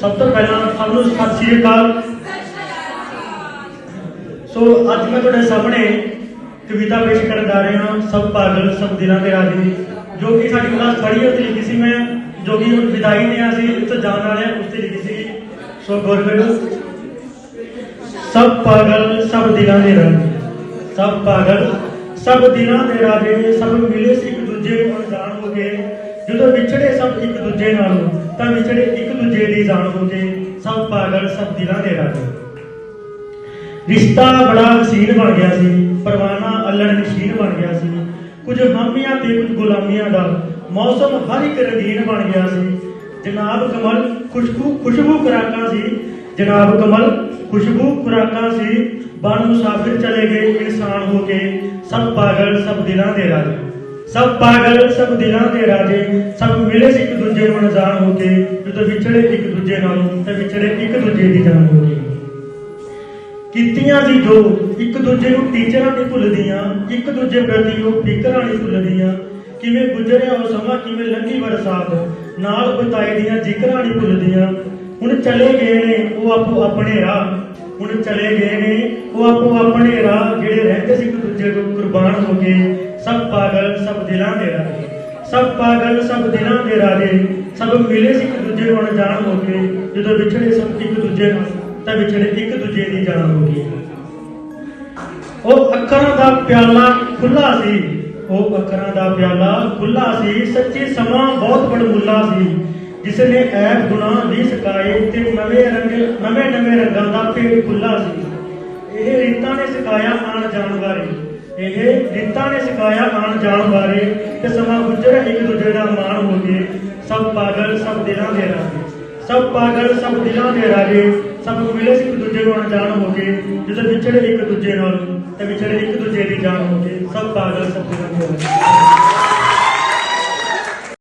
ਸਭ ਤੋਂ ਪਹਿਲਾਂ ਸਭ ਨੂੰ ਸਤਿ ਸ਼੍ਰੀ ਅਕਾਲ। ਸੋ ਅੱਜ ਮੈਂ ਤੁਹਾਡੇ ਸਾਹਮਣੇ ਕਵਿਤਾ ਪੇਸ਼ ਕਰਨ ਜਾ ਰਿਹਾ ਹਾਂ, ਸਭ ਪਾਗਲ, ਸਭ ਦਿਲਾਂ ਦੇ ਰਾਜੇ ਜੋ ਕਿ ਸਾਡੀ ਕਲਾਸ ਪੜ੍ਹੀ ਉੱਤੇ ਲਿਖੀ ਸੀ ਮੈਂ, ਜੋ ਕਿ ਹੁਣ ਵਿਦਾਈ ਨੇ ਅਸੀਂ ਇੱਥੋਂ ਜਾਣ ਵਾਲੇ ਹਾਂ ਉਸ ਤੇ ਲਿਖੀ ਸੀ। ਸੋ ਗੌਰ ਸਭ ਪਾਗਲ, ਸਭ ਦਿਲਾਂ ਦੇ ਰਾਜੇ, ਸਭ ਪਾਗਲ, ਸਭ ਦਿਲਾਂ ਦੇ ਰਾਜੇ, ਸਭ ਮਿਲੇ ਸੀ ਇੱਕ ਦੂਜੇ ਨੂੰ ਅਣਜਾਣ ਹੋ ਕੇ, ਜਦੋਂ ਵਿਛੜੇ ਸਭ ਇੱਕ ਦੂਜੇ ਨਾਲ, ਤਾਂ ਵਿਛੜੇ ਇੱਕ ਦੂਜੇ ਦੀ ਜਾਣ ਹੋ ਕੇ ਸਭ ਪਾਗਲ, ਸਭ ਦਿਲਾਂ ਰਿਸ਼ਤਾ ਬੜਾ ਹਸੀਨ ਬਣ ਗਿਆ ਸੀ, ਪਰਵਾਨਾ ਅਲੜ ਨਸ਼ੀਨ ਬਣ ਗਿਆ ਸੀ। ਕੁਝ ਹਾਮੀਆਂ ਤੇ ਕੁਝ ਗੁਲਾਮੀਆਂ ਦਾ ਮੌਸਮ ਹਰ ਇੱਕ ਰੰਗੀਨ ਬਣ ਗਿਆ ਸੀ। ਜਨਾਬ ਕਮਲ ਖੁਸ਼ਬੂ ਖੁਸ਼ਬੂ ਖੁਰਾਕਾਂ ਸੀ। ਜਨਾਬ ਕਮਲ ਖੁਸ਼ਬੂ ਖੁਰਾਕਾਂ ਸੀ। ਬਨ ਮੁਸਾਫਿਰ ਚਲੇ ਗਏ ਇਨਸਾਨ ਹੋ ਕੇ, ਸਭ ਪਾਗਲ, ਸਭ ਦਿਲਾਂ ਦੇ ਰਾਜੇ। ਸਭ ਪਾਗਲ, ਸਭ ਦਿਲਾਂ ਦੇ ਰਾਜੇ, ਸਭ ਮਿਲੇ ਸੀ ਇੱਕ ਦੂਜੇ ਨੂੰ ਅਣਜਾਣ ਹੋ ਕੇ, ਜਦੋਂ ਵਿਛੜੇ ਇੱਕ ਦੂਜੇ ਨਾਲੋਂ, ਤੇ ਵਿਛੜੇ ਇੱਕ ਦੂਜੇ ਦੀ ਜਾਨ ਹੋ ਕੇ ਕੀਤੀਆਂ ਸੀ ਜੋ, ਇੱਕ ਦੂਜੇ ਨੂੰ ਟੀਚਰਾਂ ਨਹੀਂ ਭੁੱਲਦੀਆਂ ਇੱਕ ਦੂਜੇ ਪ੍ਰਤੀ ਉਹ ਫਿਕਰਾਂ ਨਹੀਂ ਭੁੱਲਦੀਆਂ ਕਿਵੇਂ ਗੁਜ਼ਰਿਆ ਉਹ ਸਮਾਂ, ਕਿਵੇਂ ਲੰਘੀ ਬਰਸਾਤ, ਨਾਲ ਬਿਤਾਈ ਦੀਆਂ ਜ਼ਿਕਰਾਂ ਨਹੀਂ ਭੁੱਲਦੀਆਂ ਹੁਣ ਚਲੇ ਗਏ ਨੇ ਉਹ ਆਪੋ ਆਪਣੇ ਰਾਹ। ਹੁਣ ਚਲੇ ਗਏ ਨੇ, ਉਹ ਆਪੋ ਆਪਣੇ ਰਾਹ ਜਿਹੜੇ ਰਹਿੰਦੇ ਸੀ ਇੱਕ ਦੂਜੇ ਤੋਂ ਕੁਰਬਾਨ ਹੋ ਕੇ, ਸਭ ਪਾਗਲ, ਸਭ ਦਿਲਾਂ ਦੇ ਰਾਜੇ। ਸਭ ਪਾਗਲ, ਸਭ ਦਿਲਾਂ ਦੇ ਰਾਜੇ, ਸਭ ਮਿਲੇ ਸੀ ਇੱਕ ਦੂਜੇ ਨੂੰ ਅਣਜਾਣ ਹੋ ਕੇ, ਜਦੋਂ ਵਿਛੜੇ ਸਭ ਇੱਕ ਦੂਜੇ ਨੂੰ, ਤਾਂ ਵਿਛੜੇ ਇੱਕ ਦੂਜੇ ਦੀ ਜਾਨ ਹੋ ਗਈ। ਉਹ ਅੱਖਰਾਂ ਦਾ ਪਿਆਲਾ ਖੁੱਲਾ ਸੀ, ਉਹ ਅੱਖਰਾਂ ਦਾ ਪਿਆਲਾ ਖੁੱਲਾ ਸੀ, ਸੱਚੀ ਸਮਾਂ ਬਹੁਤ ਬੜਮੁੱਲਾ ਸੀ। ਜਿਸ ਨੇ ਐਬ ਗੁਨਾਹ ਵੀ ਸਕਾਏ, ਤੇ ਨਵੇਂ ਰੰਗ, ਨਵੇਂ ਨਵੇਂ ਰੰਗਾਂ ਦਾ ਪੇਟ ਖੁੱਲਾ ਸੀ। ਇਹ ਰੀਤਾਂ ਨੇ ਸਿਖਾਇਆ ਆਣ ਜਾਣ ਬਾਰੇ। ਇਹ ਰੀਤਾਂ ਨੇ ਸਿਖਾਇਆ ਆਣ ਜਾਣ ਬਾਰੇ ਤੇ ਸਮਾਂ ਗੁਜ਼ਰ ਇੱਕ ਦੂਜੇ ਦਾ ਮਾਣ ਹੋ ਗਏ। ਸਭ ਪਾਗਲ, ਸਭ ਦਿਲਾਂ ਦੇ ਰਾਜੇ। ਸਭ ਪਾਗਲ, ਸਭ ਦਿਲਾਂ ਦੇ ਰਾਜੇ। ਸਭ ਮਿਲੇ ਇੱਕ ਦੂਜੇ ਨੂੰ ਅਣਜਾਣ ਹੋ ਗਏ ਜਦੋਂ ਵਿਛੜੇ ਇੱਕ ਦੂਜੇ ਨਾਲ, ਤੇ ਵਿਛੜੇ ਇੱਕ ਦੂਜੇ ਦੀ ਜਾਨ ਹੋ ਗਏ ਸਭ ਪਾਗਲ, ਸਭ ਦਿਲਾਂ ਦੇ ਰਾਜੇ।